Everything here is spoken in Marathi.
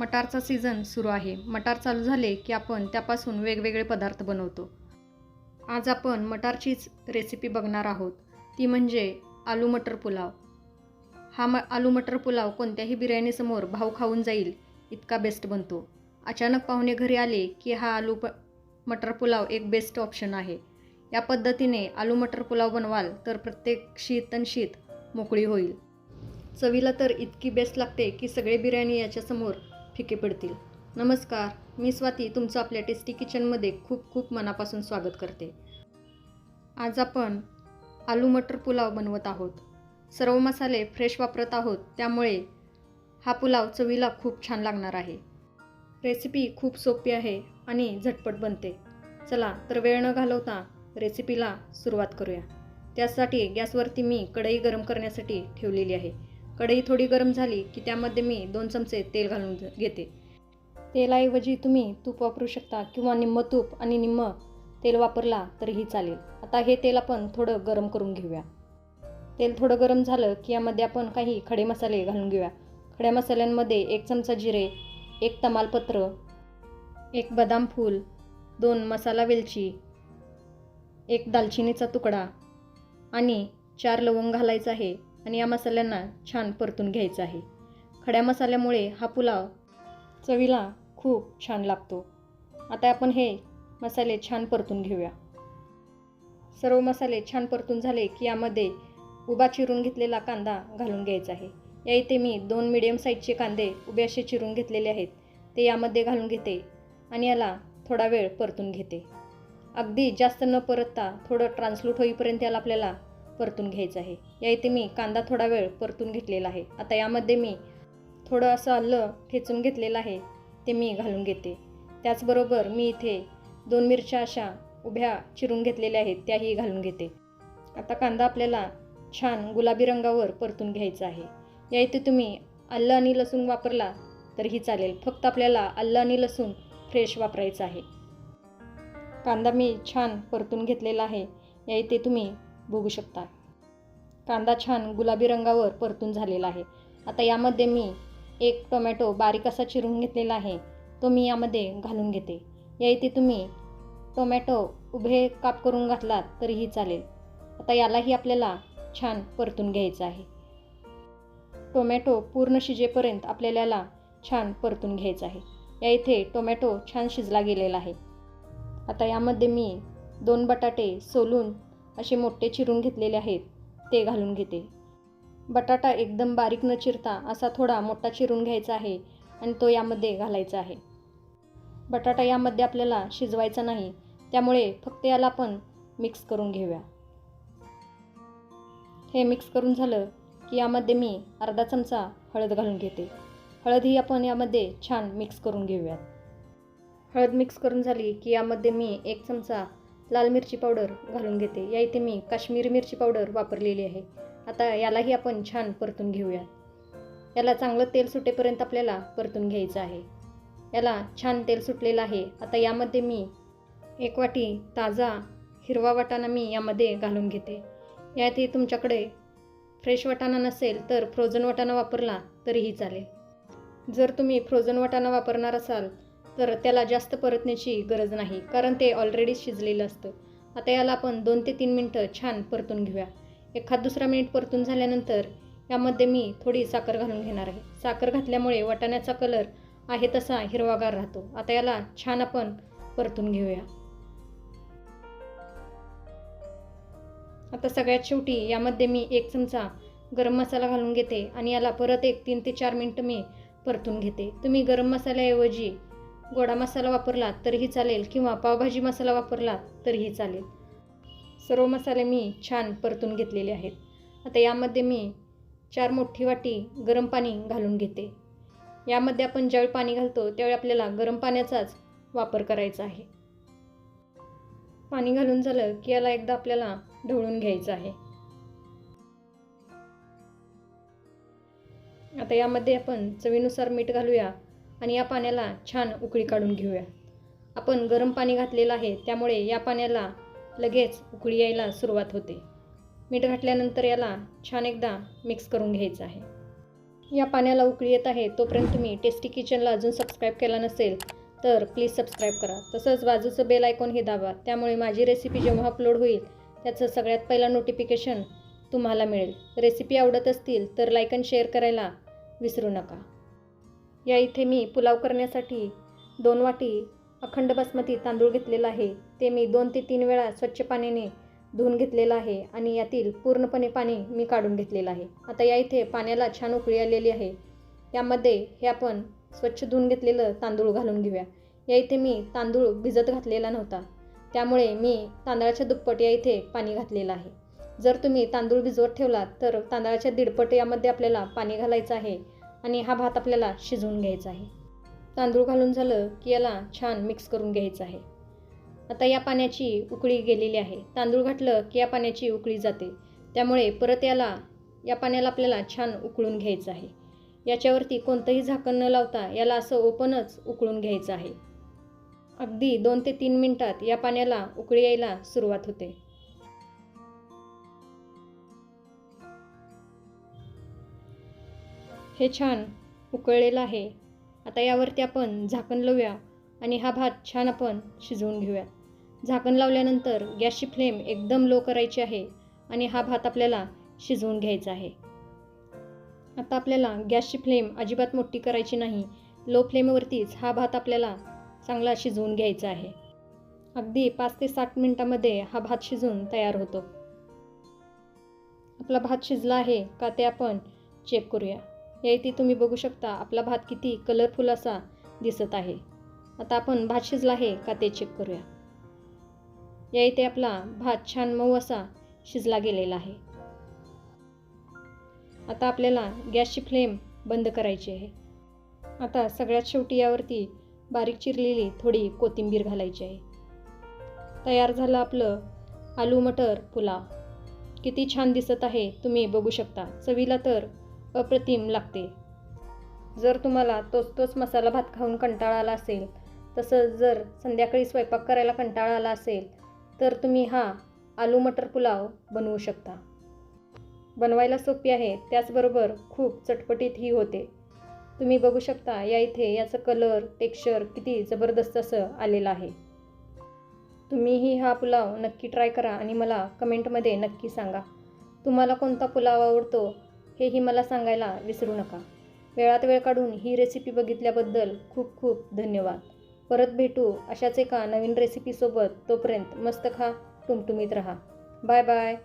मटारचा सीझन सुरू आहे. मटार चालू झाले की आपण त्यापासून वेगवेगळे पदार्थ बनवतो. आज आपण मटारचीच रेसिपी बघणार आहोत. ती म्हणजे आलू मटर पुलाव. हा म आलू मटर पुलाव कोणत्याही बिर्याणीसमोर भाव खाऊन जाईल इतका बेस्ट बनतो. अचानक पाहुणे घरी आले की हा आलू प मटर पुलाव एक बेस्ट ऑप्शन आहे. या पद्धतीने आलू मटर पुलाव बनवाल तर प्रत्येक शीत आणि शीत मोकळी होईल. चवीला तर इतकी बेस्ट लागते की सगळे बिर्याणी याच्यासमोर फिके पडतील. नमस्कार मी स्वाती तुमचं आपल्या टेस्टी किचनमध्ये खूप खूप मनापासून स्वागत करते. आज आपण आलू मटर पुलाव बनवत आहोत. सर्व मसाले फ्रेश वापरत आहोत त्यामुळे हा पुलाव चवीला खूप छान लागणार आहे. रेसिपी खूप सोपी आहे आणि झटपट बनते. चला तर वेळ न घालवता रेसिपीला सुरुवात करूया. त्यासाठी गॅसवरती मी कढई गरम करण्यासाठी ठेवलेली आहे. कढई थोडी गरम झाली की त्यामध्ये मी दोन चमचे तेल घालून घेते. तेलाऐवजी तुम्ही तूप वापरू शकता किंवा निम्म तूप आणि निम्म तेल वापरला तरीही चालेल. आता हे तेल आपण थोडं गरम करून घेऊया. तेल थोडं गरम झालं की यामध्ये आपण काही खडे मसाले घालून घेऊया. खड्या मसाल्यांमध्ये एक चमचा जिरे एक तमालपत्र एक बदाम फूल दोन मसाला वेलची एक दालचिनीचा तुकडा आणि चार लवंग घालायचं आहे. आणि या मसाल्यांना छान परतून घ्यायचं आहे. खड्या मसाल्यामुळे हा पुलाव चवीला खूप छान लागतो. आता आपण हे मसाले छान परतून घेऊया. सर्व मसाले छान परतून झाले की यामध्ये उभा चिरून घेतलेला कांदा घालून घ्यायचा आहे. या इथे मी दोन मिडियम साईजचे कांदे उभे असे चिरून घेतलेले आहेत. ते यामध्ये घालून घेते आणि याला थोडा वेळ परतून घेते. अगदी जास्त न परतता थोडं ट्रान्सलूट होईपर्यंत याला आपल्याला परतून घ्यायचं आहे. या इथे मी कांदा थोडा वेळ परतून घेतलेला आहे. आता यामध्ये मी थोडं असं आलं ठेचून घेतलेलं आहे ते मी घालून घेते. त्याचबरोबर मी इथे दोन मिरच्या अशा उभ्या चिरून घेतलेल्या आहेत त्याही घालून घेते. आता कांदा आपल्याला छान गुलाबी रंगावर परतून घ्यायचा आहे. या इथे तुम्ही आलं आणि लसूण वापरला तरीही चालेल. फक्त आपल्याला आलं आणि लसूण फ्रेश वापरायचं आहे. कांदा मी छान परतून घेतलेला आहे. या इथे तुम्ही बघू शकता. कांदा छान गुलाबी रंगावर परतून झालेला आहे. आता यामध्ये मी एक टोमॅटो बारीक असा चिरून घेतलेला आहे. तो मी यामध्ये घालून घेते. या इथे तुम्ही टोमॅटो उभे काप करून घातलात तरीही चालेल. आता यालाही आपल्याला छान परतून घ्यायचं आहे. टोमॅटो पूर्ण शिजेपर्यंत आपल्याला छान परतून घ्यायचं आहे. या इथे टोमॅटो छान शिजला गेलेला आहे. आता यामध्ये मी दोन बटाटे सोलून असे मोठे चिरून घेतलेले आहेत. ते घालून घेते. बटाटा एकदम बारीक न चिरता असा थोडा मोठा चिरून घ्यायचा आहे आणि तो यामध्ये घालायचा आहे. बटाटा यामध्ये आपल्याला शिजवायचा नाही त्यामुळे फक्त याला आपण मिक्स करून घेऊया. हे मिक्स करून झालं की यामध्ये मी अर्धा चमचा हळद घालून घेते. हळद ही आपण यामध्ये छान मिक्स करून घेऊयात. हळद मिक्स करून झाली की यामध्ये मी एक चमचा लाल मिरची पावडर घालून घेते. या इथे मी काश्मीरी मिरची पावडर वापरलेली आहे. आता यालाही आपण छान परतून घेऊया. याला चांगलं तेल सुटेपर्यंत आपल्याला परतून घ्यायचं आहे. याला छान तेल सुटलेलं आहे. आता यामध्ये मी एक वाटी ताजा हिरवा वाटाणा मी यामध्ये घालून घेते. यातही तुमच्याकडे फ्रेश वाटाणा नसेल तर फ्रोझन वाटाणा वापरला तरीही चालेल. जर तुम्ही फ्रोझन वाटाणा वापरणार असाल तर त्याला जास्त परतण्याची गरज नाही कारण ते ऑलरेडी शिजलेलं असतं. आता याला आपण दोन ते तीन मिनटं छान परतून घेऊया. एखाद दुसरा मिनिट परतून झाल्यानंतर यामध्ये मी थोडी साखर घालून घेणार आहे. साखर घातल्यामुळे वाटाण्याचा कलर आहे तसा हिरवागार राहतो. आता याला छान आपण परतून घेऊया. आता सगळ्यात शेवटी यामध्ये मी एक चमचा गरम मसाला घालून घेते आणि याला परत एक तीन ते चार मिनटं मी परतून घेते. तुम्ही गरम मसाल्याऐवजी गोडा मसाला वापरला तरीही चालेल किंवा पावभाजी मसाला वापरला तरीही चालेल. सर्व मसाले मी छान परतून घेतलेले आहेत. आता यामध्ये मी चार मोठी वाटी गरम पाणी घालून घेते. यामध्ये आपण ज्यावेळी पाणी घालतो त्यावेळी आपल्याला गरम पाण्याचाच वापर करायचा आहे. पाणी घालून झालं की याला एकदा आपल्याला ढवळून घ्यायचं आहे. आता यामध्ये आपण चवीनुसार मीठ घालूया. आणि या पाण्याला छान उकळी काढून घेऊया. आपण गरम पाणी घातलेलं आहे त्यामुळे या पाण्याला लगेच उकळी यायला सुरुवात होते. मीठ घातल्यानंतर याला छान एकदा मिक्स करून घ्यायचं आहे. या पाण्याला उकळी येत आहे तोपर्यंत तुम्ही टेस्टी किचनला अजून सबस्क्राईब केला नसेल तर प्लीज सबस्क्राईब करा. तसंच बाजूचं बेल आयकॉनही दाबा त्यामुळे माझी रेसिपी जेव्हा अपलोड होईल त्याचं सगळ्यात पहिला नोटिफिकेशन तुम्हाला मिळेल. रेसिपी आवडत असतील तर लाईक आणि शेअर करायला विसरू नका. या इथे मी पुलाव करण्यासाठी दोन वाटी अखंड बासमती तांदूळ घेतलेला आहे. ते मी दोन ते तीन वेळा स्वच्छ पाण्याने धुवून घेतलेलं आहे आणि यातील पूर्णपणे पाणी मी काढून घेतलेलं आहे. आता या इथे पाण्याला छान उकळी आलेली आहे. यामध्ये हे आपण स्वच्छ धुवून घेतलेलं तांदूळ घालून घेऊया. या इथे मी तांदूळ भिजत घातलेला नव्हता. त्यामुळे मी तांदळाच्या दुप्पट या इथे पाणी घातलेलं आहे. जर तुम्ही तांदूळ भिजवत ठेवलात तर तांदळाच्या दीडपट यामध्ये आपल्याला पाणी घालायचं आहे. आणि हा भात आपल्याला शिजवून घ्यायचा आहे. तांदूळ घालून झालं की याला छान मिक्स करून घ्यायचं आहे. आता या पाण्याची उकळी गेलेली आहे. तांदूळ घातलं की या पाण्याची उकळी जाते. त्यामुळे परत याला या पाण्याला आपल्याला छान उकळून घ्यायचं आहे. याच्यावरती कोणतंही झाकण न लावता याला असं ओपनच उकळून घ्यायचं आहे. अगदी दोन ते तीन मिनटात या पाण्याला उकळी यायला सुरुवात होते. हे छान उकळलेलं आहे. आता यावरती आपण झाकण लावूया आणि हा भात छान आपण शिजवून घेऊया. झाकण लावल्यानंतर गॅसची फ्लेम एकदम लो करायची आहे आणि हा भात आपल्याला शिजवून घ्यायचा आहे. आता आपल्याला गॅसची फ्लेम अजिबात मोठी करायची नाही. लो फ्लेमवरतीच हा भात आपल्याला चांगला शिजवून घ्यायचा आहे. अगदी पाच ते सात मिनटामध्ये हा भात शिजून तयार होतो. आपला भात शिजला आहे का ते आपण चेक करूया. या इथे तुम्ही बघू शकता. आपला भात किती कलरफुल असा दिसत आहे. आता आपण भात शिजला आहे का ते चेक करूया. या इथे आपला भात छान मऊ असा शिजला गेलेला आहे. आता आपल्याला गॅसची फ्लेम बंद करायची आहे. आता सगळ्यात शेवटी यावरती बारीक चिरलेली थोडी कोथिंबीर घालायची आहे. तयार झालं आपलं आलू मटर पुलाव. किती छान दिसत आहे तुम्ही बघू शकता. चवीला तर अप्रतिम लागते. जर तुम्हाला तोच तोच मसाला भात खाऊन कंटाळा आला असेल तसंच जर संध्याकाळी स्वयंपाक करायला कंटाळा आला असेल तर तुम्ही हा आलू मटर पुलाव बनवू शकता. बनवायला सोपी आहे त्याचबरोबर खूप चटपटीतही होते. तुम्ही बघू शकता या इथे याचं कलर टेक्स्चर किती जबरदस्त असं आलेलं आहे. तुम्हीही हा पुलाव नक्की ट्राय करा आणि मला कमेंटमध्ये नक्की सांगा. तुम्हाला कोणता पुलाव आवडतो? हेही मला सांगायला विसरू नका. वेळात वेळ काढून ही रेसिपी बघितल्याबद्दल खूप खूप धन्यवाद. परत भेटू अशाच एका नवीन रेसिपीसोबत तोपर्यंत मस्त खा टुमटुमीत राहा. Bye bye